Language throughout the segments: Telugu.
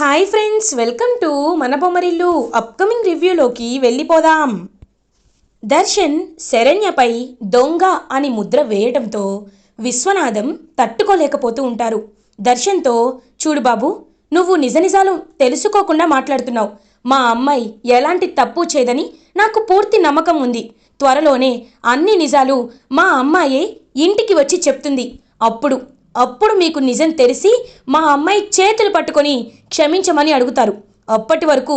హాయ్ ఫ్రెండ్స్ వెల్కమ్ టు మన బొమ్మరిల్లు అప్కమింగ్ రివ్యూలోకి వెళ్ళిపోదాం దర్శన్ శరణ్యపై దొంగ అని ముద్ర వేయడంతో విశ్వనాథం తట్టుకోలేకపోతూ ఉంటారు. దర్శన్తో చూడు బాబు నువ్వు నిజ నిజాలు తెలుసుకోకుండా మాట్లాడుతున్నావు. మా అమ్మాయి ఎలాంటి తప్పు చేయదని నాకు పూర్తి నమ్మకం ఉంది. త్వరలోనే అన్ని నిజాలు మా అమ్మాయే ఇంటికి వచ్చి చెప్తుంది. అప్పుడు అప్పుడు మీకు నిజం తెలిసి మా అమ్మాయి చేతులు పట్టుకొని క్షమించమని అడుగుతారు. అప్పటి వరకు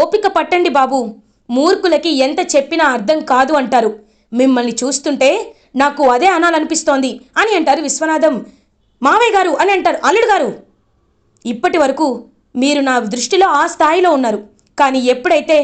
ఓపిక పట్టండి బాబు. మూర్ఖులకి ఎంత చెప్పినా అర్థం కాదు అంటారు. మిమ్మల్ని చూస్తుంటే నాకు అదే అనాలనిపిస్తోంది అని అంటారు విశ్వనాథం. మావయ్య గారు అని అంటారు అల్లుడు గారు. ఇప్పటి వరకు మీరు నా దృష్టిలో ఆ స్థాయిలో ఉన్నారు. కానీ ఎప్పుడైతే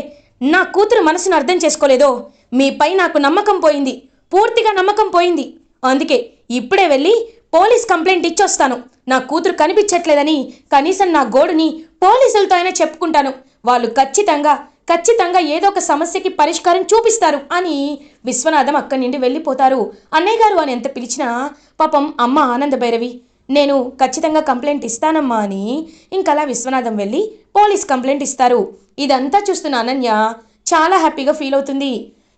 నా కూతురు మనసును అర్థం చేసుకోలేదో మీపై నాకు నమ్మకం పోయింది. పూర్తిగా నమ్మకం పోయింది. అందుకే ఇప్పుడే వెళ్ళి పోలీస్ కంప్లైంట్ ఇచ్చొస్తాను. నా కూతురు కనిపించట్లేదని కనీసం నా గోడుని పోలీసులతో అయినా చెప్పుకుంటాను. వాళ్ళు ఖచ్చితంగా ఖచ్చితంగా ఏదో ఒక సమస్యకి పరిష్కారం చూపిస్తారు అని విశ్వనాథం అక్కడి నుండి వెళ్ళిపోతారు. అన్నయ్య గారు అని ఎంత పిలిచినా పాపం అమ్మ ఆనంద భైరవి నేను ఖచ్చితంగా కంప్లైంట్ ఇస్తానమ్మా అని ఇంకలా విశ్వనాథం వెళ్ళి పోలీస్ కంప్లైంట్ ఇస్తారు. ఇదంతా చూస్తున్న అనన్య చాలా హ్యాపీగా ఫీల్ అవుతుంది.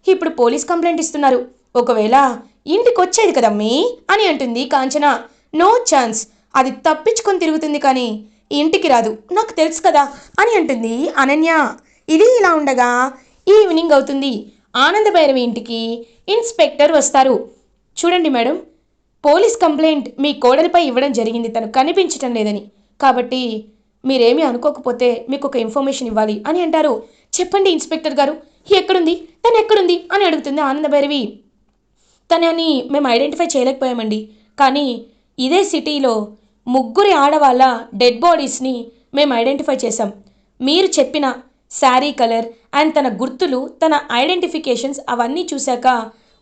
ఇప్పుడు పోలీస్ కంప్లైంట్ ఇస్తున్నారు. ఒకవేళ ఇంటికి వచ్చేది కదమ్మీ? అని అంటుంది కాంచన. No chance. అది తప్పించుకొని తిరుగుతుంది కానీ ఇంటికి రాదు. నాకు తెలుసు కదా అని అంటుంది అనన్య. ఇది ఇలా ఉండగా ఈవినింగ్ అవుతుంది. ఆనంద భైరవి ఇంటికి ఇన్స్పెక్టర్ వస్తారు. చూడండి మేడం పోలీస్ కంప్లైంట్ మీ కోడలిపై ఇవ్వడం జరిగింది. తను కనిపించటం లేదని. కాబట్టి మీరేమీ అనుకోకపోతే మీకు ఒక ఇన్ఫర్మేషన్ ఇవ్వాలి అని అంటారు. చెప్పండి ఇన్స్పెక్టర్ గారు. ఎక్కడుంది? తను ఎక్కడుంది? అని అడుగుతుంది ఆనంద భైరవి. తనని మేము ఐడెంటిఫై చేయలేకపోయామండి. కానీ ఇదే సిటీలో ముగ్గురి ఆడవాళ్ళ డెడ్ బాడీస్ని మేము ఐడెంటిఫై చేసాం మీరు చెప్పిన శారీ కలర్ అండ్ తన గుర్తులు తన ఐడెంటిఫికేషన్స్ అవన్నీ చూశాక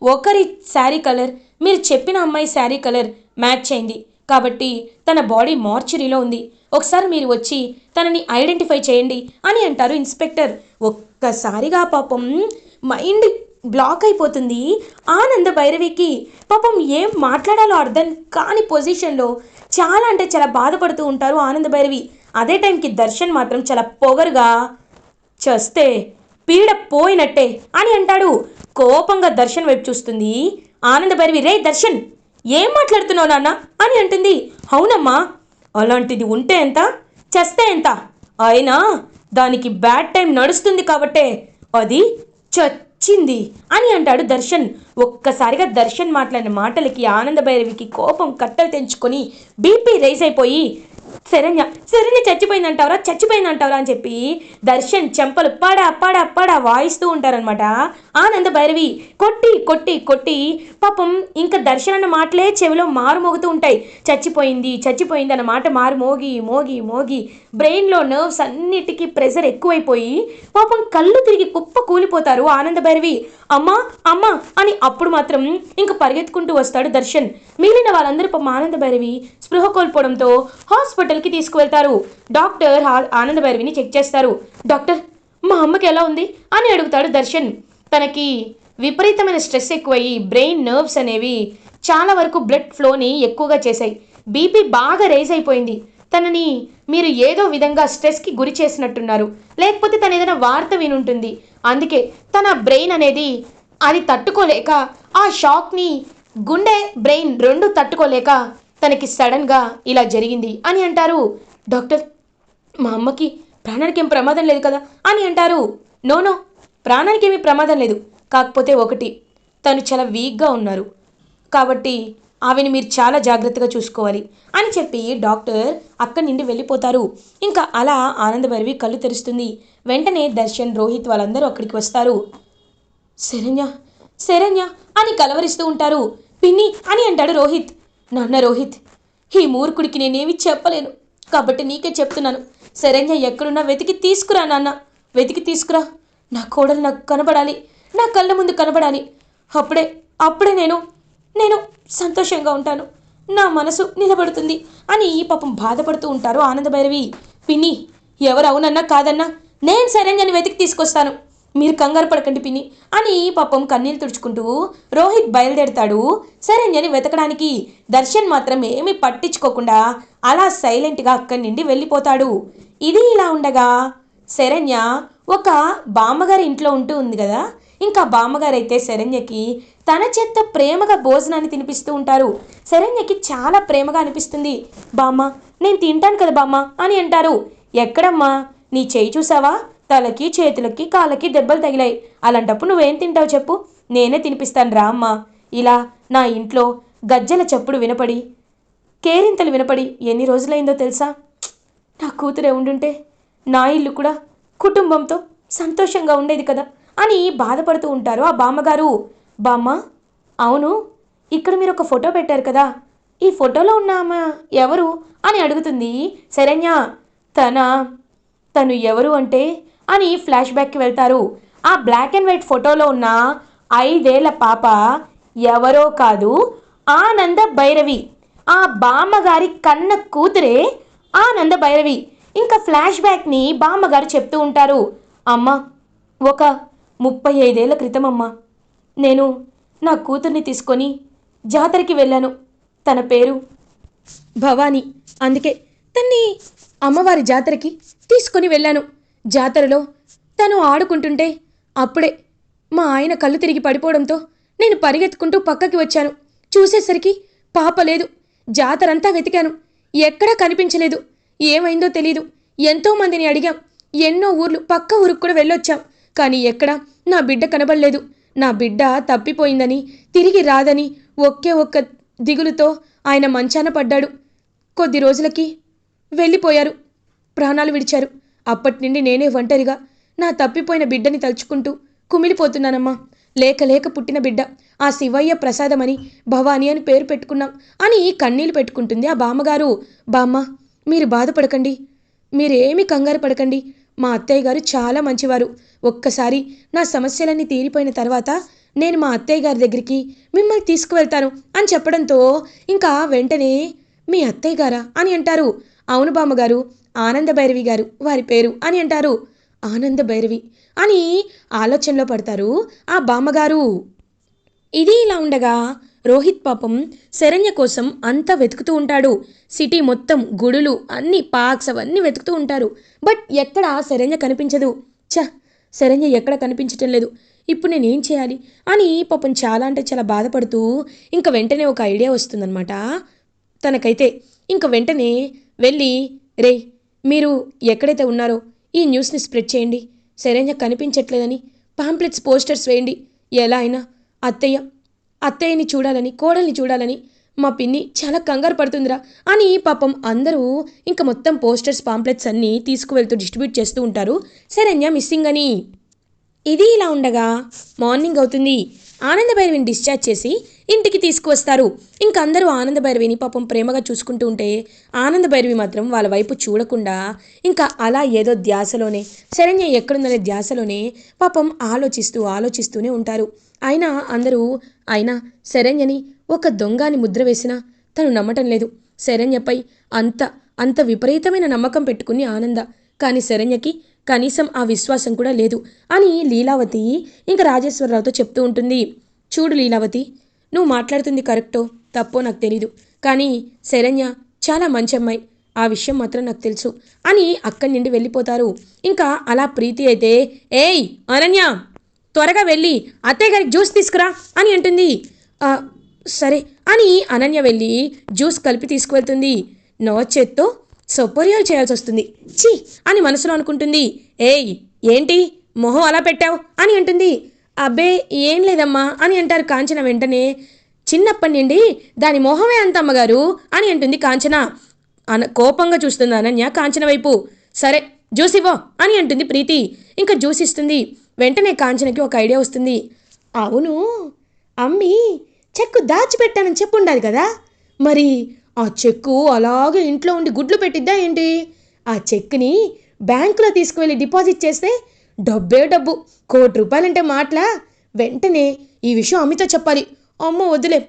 ఒకరి శారీ కలర్ మీరు చెప్పిన అమ్మాయి శారీ కలర్ మ్యాచ్ అయింది. కాబట్టి తన బాడీ మార్చురీలో ఉంది. ఒకసారి మీరు వచ్చి తనని ఐడెంటిఫై చేయండి అని అంటారు ఇన్స్పెక్టర్. ఒక్కసారిగా పాపం మైండ్ బ్లాక్ అయిపోతుంది. ఆనంద భైరవికి పాపం ఏం మాట్లాడాలో అర్థం కాని పొజిషన్లో చాలా అంటే చాలా బాధపడుతూ ఉంటారు ఆనంద భైరవి. అదే టైంకి దర్శన్ మాత్రం చాలా పొగరుగా చస్తే పీడ పోయినట్టే అని అంటాడు. కోపంగా దర్శన్ వైపు చూస్తుంది. ఆనంద భైరవి రే దర్శన్ ఏం మాట్లాడుతున్నావు నాన్న? అని అంటుంది. అవునమ్మా అలాంటిది ఉంటే ఎంత? చస్తే ఎంత? అయినా దానికి బ్యాడ్ టైం నడుస్తుంది కాబట్టే అది చచ్చింది అని అంటాడు దర్శన్. ఒక్కసారిగా దర్శన్ మాట్లాడిన మాటలకి ఆనంద భైరవికి కోపం కట్టలు తెంచుకొని బీపీ రైజ్ అయిపోయి శరణ్య శరణ్య చచ్చిపోయిందంటావరా చచ్చిపోయిందంటావరా అని చెప్పి దర్శన్ చెంపలు పాడా పాడా పాడా వాయిస్తూ ఉంటారనమాట ఆనంద భైరవి కొట్టి కొట్టి కొట్టి పాపం ఇంకా దర్శన్ అన్న మాటలే చెవిలో మారు మోగుతూ ఉంటాయి. చచ్చిపోయింది చచ్చిపోయింది అన్న మాట మారు మోగి మోగి మోగి బ్రెయిన్లో నర్వ్స్ అన్నిటికీ ప్రెషర్ ఎక్కువైపోయి పాపం కళ్ళు తిరిగి కుప్ప కూలిపోతారు ఆనంద భైరవి. అమ్మా అమ్మా అని అప్పుడు మాత్రం ఇంక పరిగెత్తుకుంటూ వస్తాడు దర్శన్. మిగిలిన వాళ్ళందరూ పాపం ఆనంద భైరవి స్పృహ కోల్పోవడంతో హాస్పిటల్కి తీసుకువెళ్తారు. డాక్టర్ హా- ఆనంద భైరవిని చెక్ చేస్తారు. డాక్టర్ మా అమ్మకి ఎలా ఉంది? అని అడుగుతాడు దర్శన్. తనకి విపరీతమైన స్ట్రెస్ ఎక్కువయ్యి బ్రెయిన్ నర్వ్స్ అనేవి చాలా వరకు బ్లడ్ ఫ్లోని ఎక్కువగా చేశాయి. బీపీ బాగా రైజ్ అయిపోయింది. తనని మీరు ఏదో విధంగా స్ట్రెస్కి గురి చేసినట్టున్నారు. లేకపోతే తను ఏదైనా వార్త వినుంటుంది. అందుకే తన బ్రెయిన్ అనేది అది తట్టుకోలేక ఆ షాక్ని గుండె బ్రెయిన్ రెండు తట్టుకోలేక తనకి సడన్గా ఇలా జరిగింది అని అంటారు. డాక్టర్ మా అమ్మకి ప్రాణానికి ఏం ప్రమాదం లేదు కదా అని అంటారు. నో నో ప్రాణానికి ఏమీ ప్రమాదం లేదు. కాకపోతే ఒకటి తను చాలా వీక్గా ఉన్నారు. కాబట్టి ఆమెను మీరు చాలా జాగ్రత్తగా చూసుకోవాలి అని చెప్పి డాక్టర్ అక్కడి నుండి వెళ్ళిపోతారు. ఇంకా అలా ఆనందభైరవి కళ్ళు తెరుస్తుంది. వెంటనే దర్శన్ రోహిత్ వాళ్ళందరూ అక్కడికి వస్తారు. శరణ్య శరణ్య అని కలవరిస్తూ ఉంటారు. పిన్ని అని అంటాడు రోహిత్. నాన్న రోహిత్ ఈ మూర్ఖుడికి నేనేమి చెప్పలేను. కాబట్టి నీకే చెప్తున్నాను. శరణ్య ఎక్కడున్నా వెతికి తీసుకురా నాన్న. వెతికి తీసుకురా. నా కోడలు నాకు కనబడాలి. నా కళ్ళ ముందు కనబడాలి. అప్పుడే అప్పుడే నేను నేను సంతోషంగా ఉంటాను. నా మనసు నిలబడుతుంది అని ఈ పాపం బాధపడుతూ ఉంటారు ఆనందభైరవి. పిన్ని ఎవరు అవునన్నా కాదన్నా నేను శరణ్యని వెతికి తీసుకొస్తాను. మీరు కంగారు పడకండి పిన్ని అని పాపం కన్నీళ్ళు తుడుచుకుంటూ రోహిత్ బయలుదేరతాడు. శరణ్యని వెతకడానికి దర్శన్ మాత్రం ఏమీ పట్టించుకోకుండా అలా సైలెంట్గా అక్కడి నుండి వెళ్ళిపోతాడు. ఇది ఇలా ఉండగా శరణ్య ఒక బామ్మగారి ఇంట్లో ఉంటూ ఉంది కదా ఇంకా బామ్మగారు అయితే శరణ్యకి తన చేత ప్రేమగా భోజనాన్ని తినిపిస్తూ ఉంటారు. శరణ్యకి చాలా ప్రేమగా అనిపిస్తుంది. బామ్మ నేను తింటాను కదా బామ్మ అని అంటారు. ఎక్కడమ్మా? నీ చేయి చూసావా? తలకి చేతులకి కాళ్ళకి దెబ్బలు తగిలాయి. అలాంటప్పుడు నువ్వేం తింటావు చెప్పు. నేనే తినిపిస్తాను రా అమ్మా. ఇలా నా ఇంట్లో గజ్జల చప్పుడు వినపడి కేరింతలు వినపడి ఎన్ని రోజులైందో తెలుసా? నా కూతురే ఉండుంటే నా ఇల్లు కూడా కుటుంబంతో సంతోషంగా ఉండేది కదా. అని బాధపడుతూ ఉంటారు ఆ బామ్మగారు. బామ్మ అవును ఇక్కడ మీరు ఒక ఫోటో పెట్టారు కదా. ఈ ఫోటోలో ఉన్న ఆమె ఎవరు అని అడుగుతుంది శరణ్య. తన తను ఎవరు అంటే అని ఫ్లాష్ బ్యాక్కి వెళ్తారు. ఆ బ్లాక్ అండ్ వైట్ ఫోటోలో ఉన్న ఐదేళ్ళ పాప ఎవరో కాదు ఆనంద భైరవి. ఆ బామ్మగారి కన్న కూతురే ఆనంద భైరవి. ఇంకా ఫ్లాష్ బ్యాక్ని బామ్మగారు చెప్తూ ఉంటారు. అమ్మ ఒక ముప్పై ఐదేళ్ళ క్రితం అమ్మ నేను నా కూతుర్ని తీసుకొని జాతరకి వెళ్ళాను. తన పేరు భవానీ. అందుకే తన్ని అమ్మవారి జాతరకి తీసుకొని వెళ్ళాను. జాతరలో తను ఆడుకుంటుంటే అప్పుడే మా ఆయన కళ్ళు తిరిగి పడిపోవడంతో నేను పరిగెత్తుకుంటూ పక్కకి వచ్చాను. చూసేసరికి పాప లేదు. జాతరంతా వెతికాను. ఎక్కడా కనిపించలేదు. ఏమైందో తెలీదు. ఎంతోమందిని అడిగాం. ఎన్నో ఊర్లు పక్క ఊరికి కూడా వెళ్ళొచ్చాం. కానీ ఎక్కడ నా బిడ్డ కనబడలేదు. నా బిడ్డ తప్పిపోయిందని తిరిగి రాదని ఒకే ఒక్క దిగులుతో ఆయన మంచాన పడ్డాడు. కొద్ది రోజులకి వెళ్ళిపోయారు. ప్రాణాలు విడిచారు. అప్పటి నుండి నేనే ఒంటరిగా నా తప్పిపోయిన బిడ్డని తలుచుకుంటూ కుమిలిపోతున్నానమ్మా. లేక లేక పుట్టిన బిడ్డ ఆ శివయ్య ప్రసాదమని భవానీ అని పేరు పెట్టుకున్నాం అని కన్నీళ్ళు పెట్టుకుంటుంది ఆ బామ్మగారు. బామ్మ మీరు బాధపడకండి. మీరేమి కంగారు పడకండి. మా అత్తయ్య గారు చాలా మంచివారు. ఒక్కసారి నా సమస్యలన్నీ తీరిపోయిన తర్వాత నేను మా అత్తయ్య గారి దగ్గరికి మిమ్మల్ని తీసుకువెళ్తాను అని చెప్పడంతో ఇంకా వెంటనే మీ అత్తయ్య గారా అని అంటారు. అవును బామ్మగారు ఆనంద భైరవి గారు వారి పేరు అని అంటారు. ఆనంద భైరవి అని ఆలోచనలో పడతారు ఆ బామ్మగారు. ఇది ఇలా ఉండగా రోహిత్ పాపం శరణ్య కోసం అంతా వెతుకుతూ ఉంటాడు. సిటీ మొత్తం గుడులు అన్ని పార్క్స్ అవన్నీ వెతుకుతూ ఉంటారు. బట్ ఎక్కడ శరణ్య కనిపించదు. చ శరణ్య ఎక్కడ కనిపించటం లేదు. ఇప్పుడు నేనేం చేయాలి? అని పాపం చాలా అంటే చాలా బాధపడుతూ ఇంకా వెంటనే ఒక ఐడియా వస్తుందన్నమాట. తనకైతే ఇంక వెంటనే వెళ్ళి రే మీరు ఎక్కడైతే ఉన్నారో ఈ న్యూస్ని స్ప్రెడ్ చేయండి. శరణ్య కనిపించట్లేదని పాంప్లెట్స్ పోస్టర్స్ వేయండి. ఎలా అయినా అత్తయ్య అత్తయ్యని చూడాలని కోడల్ని చూడాలని మా పిన్ని చాలా కంగారు పడుతుందిరా. అని పాపం అందరూ ఇంకా మొత్తం పోస్టర్స్ పాంప్లెట్స్ అన్నీ తీసుకువెళ్తూ డిస్ట్రిబ్యూట్ చేస్తూ ఉంటారు. శరణ్య మిస్సింగ్ అని. ఇది ఇలా ఉండగా మార్నింగ్ అవుతుంది. ఆనందభైరవిని డిశ్చార్జ్ చేసి ఇంటికి తీసుకువస్తారు. ఇంకా అందరూ ఆనందభైరవిని పాపం ప్రేమగా చూసుకుంటూ ఉంటే ఆనంద భైరవి మాత్రం వాళ్ళ వైపు చూడకుండా ఇంకా అలా ఏదో ధ్యాసలోనే శరణ్య ఎక్కడుందనే ధ్యాసలోనే పాపం ఆలోచిస్తూ ఆలోచిస్తూనే ఉంటారు. అయినా అందరూ అయినా శరణ్యని ఒక దొంగని ముద్ర వేసినా తను నమ్మటం లేదు. శరణ్యపై అంత అంత విపరీతమైన నమ్మకం పెట్టుకుని ఆనంద కానీ శరణ్యకి కనీసం ఆ విశ్వాసం కూడా లేదు అని లీలావతి ఇంకా రాజేశ్వరరావుతో చెప్తూ ఉంటుంది. చూడు లీలావతి నువ్వు మాట్లాడుతుంది కరెక్టో తప్పో నాకు తెలీదు. కానీ శరణ్య చాలా మంచి అమ్మాయి ఆ విషయం మాత్రం నాకు తెలుసు. అని అక్కడి నుండి వెళ్ళిపోతారు. ఇంకా అలా ప్రీతి అయితే ఏయ్ అనన్య త్వరగా వెళ్ళి అత్తయ్య గారికి జ్యూస్ తీసుకురా అని అంటుంది. సరే అని అనన్య వెళ్ళి జ్యూస్ కలిపి తీసుకువెళ్తుంది. నో చేత్తో సొపర్యాలు చేయాల్సి వస్తుంది. ఛీ అని మనసులో అనుకుంటుంది. ఏయ్ ఏంటి? మొహం అలా పెట్టావు? అని అంటుంది. అబ్బే ఏం లేదమ్మా అని అంటారు కాంచన వెంటనే. చిన్నప్పటి నుండి దాని మొహమే అంత అమ్మగారు అని అంటుంది కాంచన. అన కోపంగా చూస్తుంది అనన్య కాంచన వైపు. సరే జ్యూసివో ఇవ్వో అని అంటుంది ప్రీతి. ఇంకా జ్యూస్ ఇస్తుంది. వెంటనే కాంచనకి ఒక ఐడియా వస్తుంది. అవును అమ్మి చెక్కు దాచిపెట్టానని చెప్పు ఉండాలి కదా. మరి ఆ చెక్కు అలాగే ఇంట్లో ఉండి గుడ్లు పెట్టిద్దా ఏంటి? ఆ చెక్కుని బ్యాంకులో తీసుకువెళ్ళి డిపాజిట్ చేస్తే డబ్బే డబ్బు. కోటి రూపాయలంటే మాటలా? వెంటనే ఈ విషయం అమ్మితో చెప్పాలి. అమ్మో వదిలే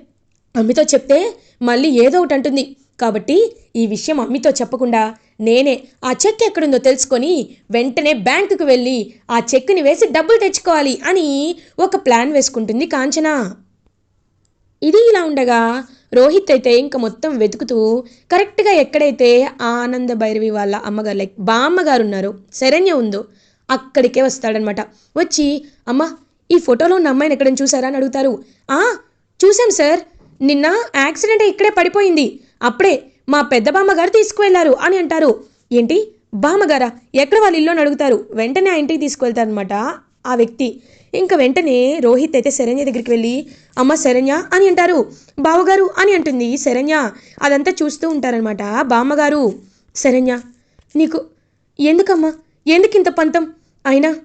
అమ్మితో చెప్తే మళ్ళీ ఏదో ఒకటి అంటుంది. కాబట్టి ఈ విషయం అమ్మితో చెప్పకుండా నేనే ఆ చెక్ ఎక్కడుందో తెలుసుకొని వెంటనే బ్యాంకుకు వెళ్ళి ఆ చెక్ని వేసి డబ్బులు తెచ్చుకోవాలి అని ఒక ప్లాన్ వేసుకుంటుంది కాంచన. ఇది ఇలా ఉండగా రోహిత్ అయితే ఇంకా మొత్తం వెతుకుతూ కరెక్ట్గా ఎక్కడైతే ఆనంద భైరవి వాళ్ళ అమ్మగారు లైక్ బామ్మగారు ఉన్నారో శరణ్య ఉందో అక్కడికే వస్తాడనమాట. వచ్చి అమ్మ ఈ ఫోటోలో ఉన్న అమ్మాయిని ఎక్కడైనా చూసారా? అని అడుగుతారు. ఆ చూసాం సార్. నిన్న యాక్సిడెంట్ ఇక్కడే పడిపోయింది. అప్పుడే మా పెద్ద బామ్మగారు తీసుకువెళ్ళారు అని అంటారు. ఏంటి? బామ్మగారా? ఎక్కడ వాళ్ళ ఇల్లు? అని అడుగుతారు. వెంటనే ఆ ఇంటికి తీసుకువెళ్తారనమాట ఆ వ్యక్తి. ఇంకా వెంటనే రోహిత్ అయితే శరణ్య దగ్గరికి వెళ్ళి అమ్మ శరణ్య అని అంటారు. బావగారు అని అంటుంది శరణ్య. అదంతా చూస్తూ ఉంటారనమాట బామ్మగారు. శరణ్య నీకు ఎందుకమ్మా? ఎందుకు ఇంత పంతం? అయినా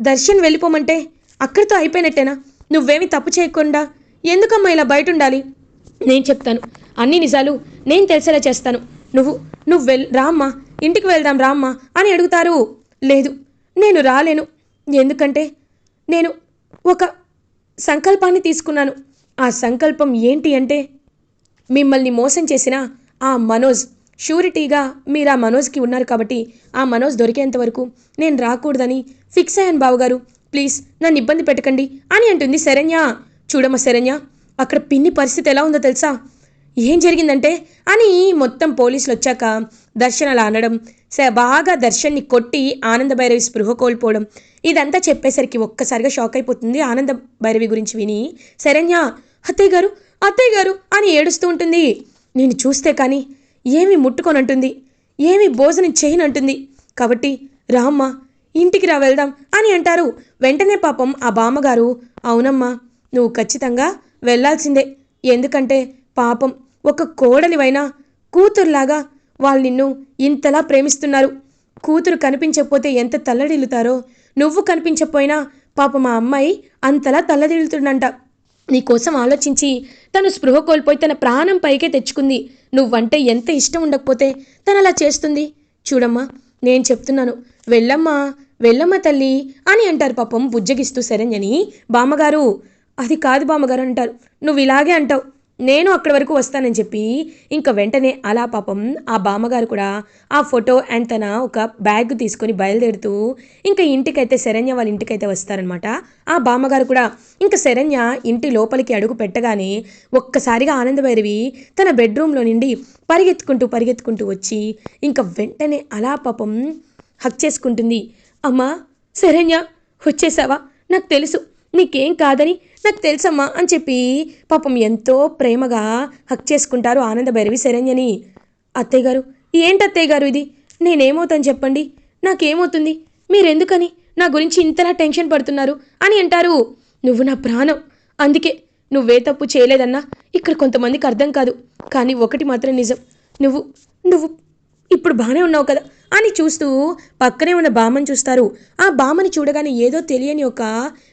దర్శన్ వెళ్ళిపోమంటే అక్కడితో అయిపోయినట్టేనా? నువ్వేమీ తప్పు చేయకుండా ఎందుకమ్మా ఇలా బయట ఉండాలి నేను చెప్తాను. అన్ని నిజాలు నేను తెలిసేలా చేస్తాను. నువ్వు నువ్వు వెల్ రామ్మా. ఇంటికి వెళ్దాం రామ్మా అని అడుగుతారు. లేదు నేను రాలేను. ఎందుకంటే నేను ఒక సంకల్పాన్ని తీసుకున్నాను. ఆ సంకల్పం ఏంటి అంటే మిమ్మల్ని మోసం చేసిన ఆ మనోజ్ షూరిటీగా మీరు ఆ మనోజ్కి ఉన్నారు కాబట్టి ఆ మనోజ్ దొరికేంత వరకు నేను రాకూడదని ఫిక్స్ అయ్యాను బావగారు. ప్లీజ్ నన్ను ఇబ్బంది పెట్టకండి అని అంటుంది శరణ్య. చూడమ్మ శరణ్య అక్కడ పిన్ని పరిస్థితి ఎలా ఉందో తెలుసా? ఏం జరిగిందంటే అని మొత్తం పోలీసులు వచ్చాక దర్శన్ అలా అనడం స- బాగా దర్శన్ని కొట్టి ఆనంద భైరవి స్పృహ కోల్పోవడం ఇదంతా చెప్పేసరికి ఒక్కసారిగా షాక్ అయిపోతుంది ఆనంద భైరవి గురించి విని శరణ్య. అత్తయ్య గారు అత్తయ్య గారు అని ఏడుస్తూ ఉంటుంది. నేను చూస్తే కానీ ఏమి ముట్టుకొనంటుంది ఏమి భోజనం చేయనంటుంది. కాబట్టి రామ్మ ఇంటికి రా వెళ్దాం అని అంటారు. వెంటనే పాపం ఆ బామ్మగారు అవునమ్మా నువ్వు ఖచ్చితంగా వెళ్ళాల్సిందే ఎందుకంటే పాపం ఒక కోడలివైనా కూతురులాగా వాళ్ళు నిన్ను ఇంతలా ప్రేమిస్తున్నారు. కూతురు కనిపించకపోతే ఎంత తల్లడిల్లుతారో నువ్వు కనిపించకపోయినా పాపం మా అమ్మాయి అంతలా తల్లదిల్లుతుండంట నీకోసం ఆలోచించి తను స్పృహ కోల్పోయి తన ప్రాణం పైకే తెచ్చుకుంది. నువ్వంటే ఎంత ఇష్టం ఉండకపోతే తను అలా చేస్తుంది? చూడమ్మా నేను చెప్తున్నాను. వెళ్ళమ్మా వెళ్ళమ్మ తల్లి అని అంటారు పాపం బుజ్జగిస్తూ శరణ్యని. బామ్మగారు అది కాదు బామ్మగారు అంటారు. నువ్వు ఇలాగే అంటావు. నేను అక్కడి వరకు వస్తానని చెప్పి ఇంకా వెంటనే అలా పాపం ఆ బామ్మగారు కూడా ఆ ఫోటో అండ్ తన ఒక బ్యాగ్ తీసుకొని బయలుదేరుతూ ఇంకా ఇంటికైతే శరణ్య వాళ్ళ ఇంటికైతే వస్తారనమాట ఆ బామ్మగారు కూడా ఇంకా శరణ్య ఇంటి లోపలికి అడుగు పెట్టగానే ఒక్కసారిగా ఆనందభైరవి తన బెడ్రూమ్లో నుండి పరిగెత్తుకుంటూ పరిగెత్తుకుంటూ వచ్చి ఇంకా వెంటనే అలా పాపం హక్ చేసుకుంటుంది. అమ్మా శరణ్య వచ్చేసావా? నాకు తెలుసు. నీకేం కాదని నాకు తెలుసమ్మా అని చెప్పి పాపం ఎంతో ప్రేమగా హక్ చేసుకుంటారు ఆనంద భైరవి శరణ్యని. అత్తయ్య గారు ఏంటి అత్తయ్య గారు ఇది? నేనేమవుతాను చెప్పండి? నాకేమవుతుంది? మీరెందుకని? నా గురించి ఇంతలా టెన్షన్ పడుతున్నారు అని అంటారు. నువ్వు నా ప్రాణం. అందుకే నువ్వే తప్పు చేయలేదన్నా ఇక్కడ కొంతమందికి అర్థం కాదు. కానీ ఒకటి మాత్రం నిజం. నువ్వు నువ్వు ఇప్పుడు బాగానే ఉన్నావు కదా. అని చూస్తూ పక్కనే ఉన్న బామ్మని చూస్తారు. ఆ బామ్మని చూడగానే ఏదో తెలియని ఒక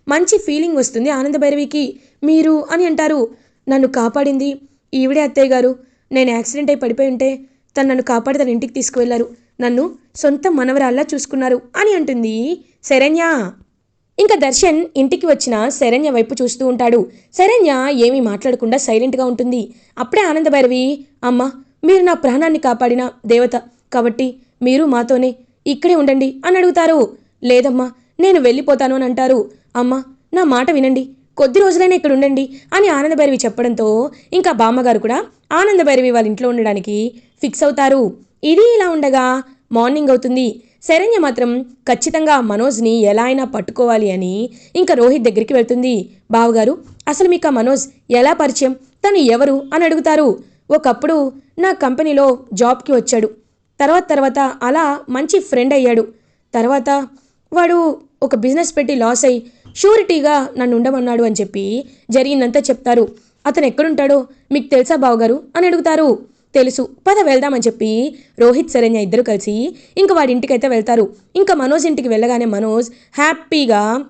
మంచి ఫీలింగ్ వస్తుంది ఆనంద భైరవికి మీరు అని అంటారు. నన్ను కాపాడింది ఈవిడే అత్తయ్య గారు. నేను యాక్సిడెంట్ అయి పడిపోయి ఉంటే తను నన్ను కాపాడి తన ఇంటికి తీసుకువెళ్ళారు. నన్ను సొంత మనవరాల్లా చూసుకున్నారు అని అంటుంది శరణ్య. ఇంకా దర్శన్ ఇంటికి వచ్చిన శరణ్య వైపు చూస్తూ ఉంటాడు. శరణ్య ఏమీ మాట్లాడకుండా సైలెంట్గా ఉంటుంది. అప్పుడే ఆనందభైరవి అమ్మ మీరు నా ప్రాణాన్ని కాపాడిన దేవత కాబట్టి మీరు మాతోనే ఇక్కడే ఉండండి అని అడుగుతారు. లేదమ్మా నేను వెళ్ళిపోతాను అని అంటారు. అమ్మా నా మాట వినండి. కొద్ది రోజులైనా ఇక్కడ ఉండండి అని ఆనందభైరవి చెప్పడంతో ఇంకా బామ్మగారు కూడా ఆనందభైరవి వాళ్ళ ఇంట్లో ఉండడానికి ఫిక్స్ అవుతారు. ఇది ఇలా ఉండగా మార్నింగ్ అవుతుంది. శరణ్య మాత్రం ఖచ్చితంగా మనోజ్ని ఎలా అయినా పట్టుకోవాలి అని ఇంకా రోహిత్ దగ్గరికి వెళ్తుంది. బావగారు అసలు మీకు ఆ మనోజ్ ఎలా పరిచయం? తను ఎవరు? అని అడుగుతారు. ఒకప్పుడు నా కంపెనీలో జాబ్కి వచ్చాడు. తర్వాత తర్వాత అలా మంచి ఫ్రెండ్ అయ్యాడు. తర్వాత వాడు ఒక బిజినెస్ పెట్టి లాస్ అయ్యి షూరిటీగా నన్ను ఉండమన్నాడు అని చెప్పి జరిగిందంతా చెప్తారు. అతను ఎక్కడుంటాడో మీకు తెలుసా బావగారు? అని అడుగుతారు. తెలుసు. పద వెళ్దామని చెప్పి రోహిత్ శరణ్య ఇద్దరు కలిసి ఇంకా వాడి ఇంటికైతే వెళ్తారు. ఇంకా మనోజ్ ఇంటికి వెళ్ళగానే మనోజ్ హ్యాపీగా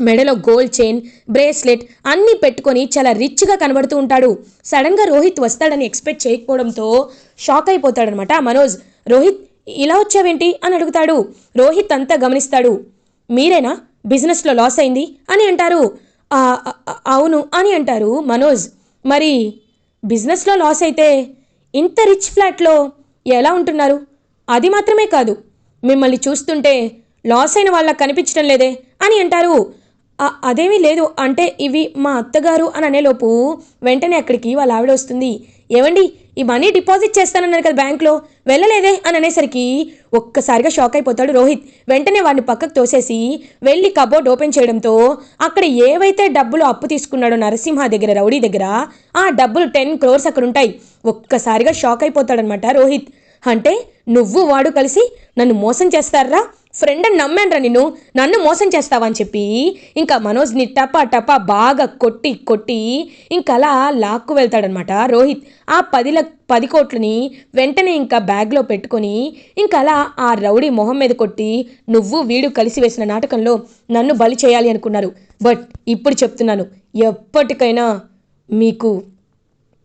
మెడలో గోల్డ్ చైన్ బ్రేస్లెట్ అన్నీ పెట్టుకొని చాలా రిచ్గా కనబడుతూ ఉంటాడు. సడన్గా రోహిత్ వస్తాడని ఎక్స్పెక్ట్ చేయకపోవడంతో షాక్ అయిపోతాడనమాట మనోజ్. రోహిత్ ఇలా వచ్చావేంటి? అని అడుగుతాడు. రోహిత్ అంతా గమనిస్తాడు. మీరేనా? బిజినెస్లో లాస్ అయింది? అని అంటారు. అవును అని అంటారు మనోజ్. మరి బిజినెస్లో లాస్ అయితే ఇంత రిచ్ ఫ్లాట్లో ఎలా ఉంటున్నారు? అది మాత్రమే కాదు మిమ్మల్ని చూస్తుంటే లాస్ అయిన వాళ్ళ కనిపించడం లేదే? అని అంటారు. అదేమీ లేదు. అంటే ఇవి మా అత్తగారు అని అనేలోపు వెంటనే అక్కడికి వాళ్ళ ఆవిడ వస్తుంది. ఏమండి ఈ మనీ డిపాజిట్ చేస్తానన్నారు కదా బ్యాంక్లో వెళ్ళలేదే అని అనేసరికి ఒక్కసారిగా షాక్ అయిపోతాడు రోహిత్. వెంటనే వాడిని పక్కకు తోసేసి వెళ్ళి కబోర్డ్ ఓపెన్ చేయడంతో అక్కడ ఏవైతే డబ్బులు అప్పు తీసుకున్నాడో నరసింహ దగ్గర రౌడీ దగ్గర ఆ డబ్బులు టెన్ క్రోర్స్ అక్కడ ఉంటాయి. ఒక్కసారిగా షాక్ అయిపోతాడనమాట రోహిత్. అంటే నువ్వు వాడు కలిసి నన్ను మోసం చేస్తారా? ఫ్రెండ్ అని నమ్మానురా నిన్ను. నన్ను మోసం చేస్తావా అని చెప్పి ఇంకా మనోజ్ని టపా టపా బాగా కొట్టి కొట్టి ఇంకలా అలా లాక్కు వెళ్తాడనమాట రోహిత్ ఆ పది లక్ పది కోట్లని వెంటనే ఇంకా బ్యాగ్లో పెట్టుకొని ఇంకా అలా ఆ రౌడీ మొహం మీద కొట్టి నువ్వు వీడు కలిసి వేసిన నాటకంలో నన్ను బలి చేయాలి అనుకున్నారు. బట్ ఇప్పుడు చెప్తున్నాను ఎప్పటికైనా మీకు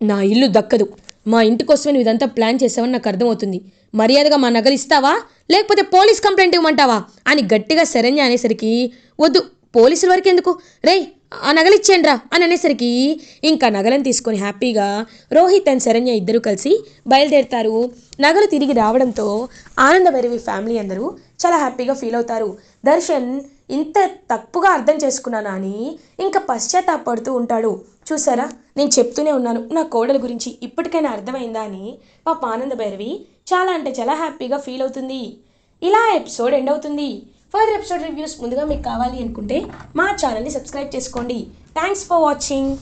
నా ఇల్లు దక్కదు. మా ఇంటి కోసమే నువ్వు ఇదంతా ప్లాన్ చేసావని నాకు అర్థమవుతుంది. మర్యాదగా మా నగలు ఇస్తావా? లేకపోతే పోలీస్ కంప్లైంట్ ఇవ్వమంటావా? అని గట్టిగా శరణ్య అనేసరికి వద్దు పోలీసుల వరకు ఎందుకు? రేయ్ ఆ నగలు ఇచ్చేయండిరా అని అనేసరికి ఇంకా నగలను తీసుకొని హ్యాపీగా రోహిత్ అండ్ శరణ్య ఇద్దరు కలిసి బయలుదేరుతారు. నగలు తిరిగి రావడంతో ఆనందభైరవి ఫ్యామిలీ అందరూ చాలా హ్యాపీగా ఫీల్ అవుతారు. దర్శన్ ఇంత తప్పుగా అర్థం చేసుకున్నానా అని ఇంకా పశ్చాత్తాపడుతూ ఉంటాడు. చూసారా? నేను చెప్తూనే ఉన్నాను నా కోడల గురించి ఇప్పటికైనా అర్థమైందా అని? పాప ఆనంద భైరవి చాలా అంటే చాలా హ్యాపీగా ఫీల్ అవుతుంది. ఇలా ఎపిసోడ్ ఎండ్ అవుతుంది. ఫర్దర్ ఎపిసోడ్ రివ్యూస్ ముందుగా మీకు కావాలి అనుకుంటే మా ఛానల్ని సబ్స్క్రైబ్ చేసుకోండి. Thanks for watching